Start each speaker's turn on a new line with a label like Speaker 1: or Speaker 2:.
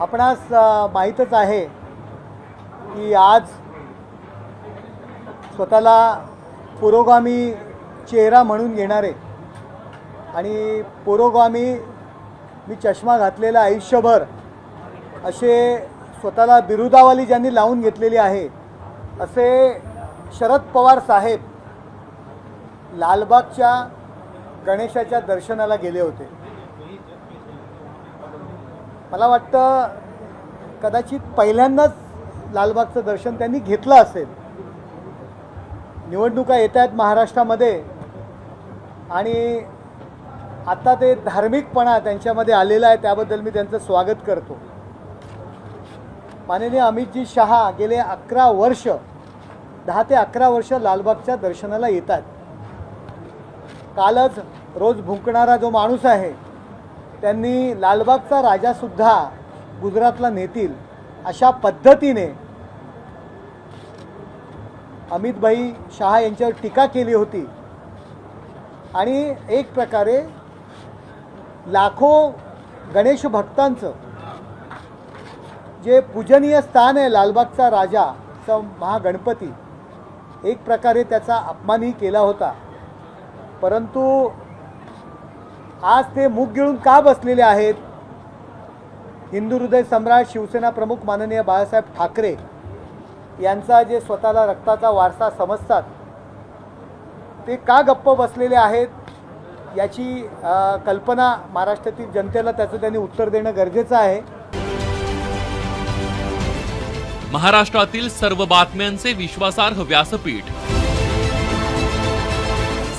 Speaker 1: आपणास माहीतच आहे की आज स्वतःला पुरोगामी चेहरा म्हणून घेणारे आणि पुरोगामी मी चष्मा घातलेला आयुष्यभर असे स्वतःला बिरुदावाली ज्यांनी लावून घेतलेली आहे असे शरद पवार साहेब लालबागच्या गणेशाच्या दर्शनाला गेले होते. मला वाटतं कदाचित पहिल्यांदाच लालबागचं दर्शन त्यांनी घेतलं असेल. निवडणुका येत आहेत महाराष्ट्रामध्ये आणि आता ते धार्मिकपणा त्यांच्यामध्ये आलेला आहे त्याबद्दल मी त्यांचं स्वागत करतो. माननीय अमितजी शहा गेले अकरा वर्ष दहा ते अकरा वर्ष लालबागच्या दर्शनाला येतात कालच रोज भुंकणारा जो माणूस आहे त्यांनी लालबागचा राजासुद्धा गुजरातला नेतील अशा पद्धतीने अमितभाई शहा यांच्यावर टीका केली होती. आणि एक प्रकारे लाखो गणेश भक्तांचं जे पूजनीय स्थान आहे लालबागचा राजा महागणपती एक प्रकारे त्याचा अपमानही केला होता. परंतु आज ते मूग गिळून का बसलेले आहेत? हिंदू हृदय सम्राट शिवसेना प्रमुख माननीय बाळासाहेब ठाकरे यांचा जे स्वतःला रक्ताचा वारसा समजतात ते का गप्प बसलेले आहेत याची कल्पना महाराष्ट्रातील जनतेला त्याचं त्यांनी उत्तर देणं गरजेचं आहे.
Speaker 2: महाराष्ट्रातील सर्व बातम्यांचे विश्वासार्ह व्यासपीठ